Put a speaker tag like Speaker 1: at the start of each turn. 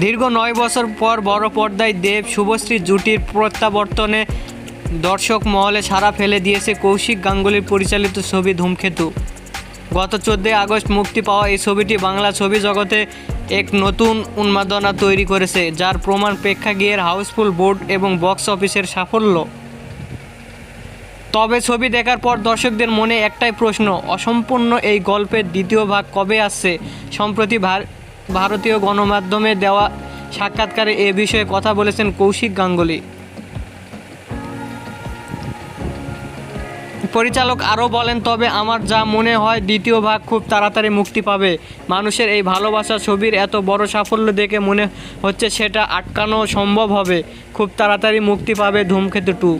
Speaker 1: দীর্ঘ নয় বছর পর বড় পর্দায় দেব শুভশ্রী জুটির প্রত্যাবর্তনে দর্শক মহলে সাড়া ফেলে দিয়েছে কৌশিক গাঙ্গুলির পরিচালিত ছবি ধূমকেতু। গত চোদ্দোই আগস্ট মুক্তি পাওয়া এই ছবিটি বাংলা ছবি জগতে এক নতুন উন্মাদনা তৈরি করেছে, যার প্রমাণ প্রেক্ষাগৃহের হাউসফুল বোর্ড এবং বক্স অফিসের সাফল্য। তবে ছবি দেখার পর দর্শকদের মনে একটাই প্রশ্ন, অসম্পূর্ণ এই গল্পের দ্বিতীয় ভাগ কবে আসছে? সম্প্রতি ভার- ভারতীয় গণমাধ্যমে দেওয়া সাক্ষাৎকারে এ বিষয়ে কথা বলেছেন কৌশিক গাঙ্গুলি। পরিচালক আরও বলেন, তবে আমার যা মনে হয়, দ্বিতীয় ভাগ খুব তাড়াতাড়ি মুক্তি পাবে। মানুষের এই ভালোবাসা ছবির এত বড় সাফল্য দেখে মনে হচ্ছে সেটা আটকানো সম্ভব হবে। খুব তাড়াতাড়ি মুক্তি পাবে ধূমকেতু টু